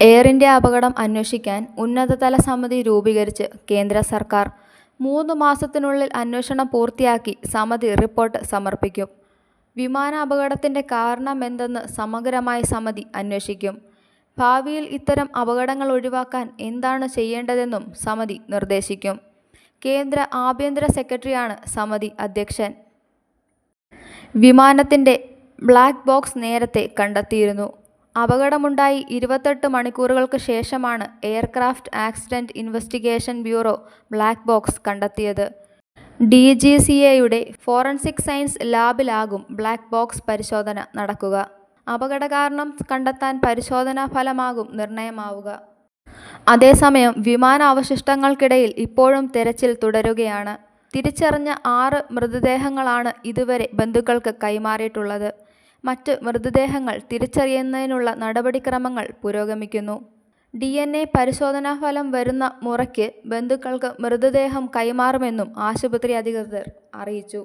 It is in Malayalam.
എയർ ഇന്ത്യ അപകടം അന്വേഷിക്കാൻ ഉന്നതതല സമിതി രൂപീകരിച്ച് കേന്ദ്ര സർക്കാർ. മൂന്ന് മാസത്തിനുള്ളിൽ അന്വേഷണം പൂർത്തിയാക്കി സമിതി റിപ്പോർട്ട് സമർപ്പിക്കും. വിമാന അപകടത്തിന്റെ കാരണം കാരണമെന്തെന്ന് സമഗ്രമായി സമിതി അന്വേഷിക്കും. ഭാവിയിൽ ഇത്തരം അപകടങ്ങൾ ഒഴിവാക്കാൻ എന്താണ് ചെയ്യേണ്ടതെന്നും സമിതി നിർദ്ദേശിക്കും. കേന്ദ്ര ആഭ്യന്തര സെക്രട്ടറിയാണ് സമിതി അധ്യക്ഷൻ. വിമാനത്തിന്റെ ബ്ലാക്ക് ബോക്സ് നേരത്തെ കണ്ടെത്തിയിരുന്നു. അപകടമുണ്ടായി ഇരുപത്തെട്ട് മണിക്കൂറുകൾക്ക് ശേഷമാണ് aircraft accident investigation bureau black box കണ്ടെത്തിയത്. ഡി ജി സി എയുടെ ഫോറൻസിക് സയൻസ് ലാബിലാകും ബ്ലാക്ക് ബോക്സ് പരിശോധന നടക്കുക. അപകട കാരണം കണ്ടെത്താൻ പരിശോധനാ ഫലമാകും നിർണയമാവുക. അതേസമയം വിമാനാവശിഷ്ടങ്ങൾക്കിടയിൽ ഇപ്പോഴും തെരച്ചിൽ തുടരുകയാണ്. തിരിച്ചറിഞ്ഞ ആറ് മൃതദേഹങ്ങളാണ് ഇതുവരെ ബന്ധുക്കൾക്ക് കൈമാറിയിട്ടുള്ളത്. മറ്റ് മൃതദേഹങ്ങൾ തിരിച്ചറിയുന്നതിനുള്ള നടപടിക്രമങ്ങൾ പുരോഗമിക്കുന്നു. ഡി എൻ എ പരിശോധനാഫലം വരുന്ന മുറയ്ക്ക് ബന്ധുക്കൾക്ക് മൃതദേഹം കൈമാറുമെന്നും ആശുപത്രി അധികൃതർ അറിയിച്ചു.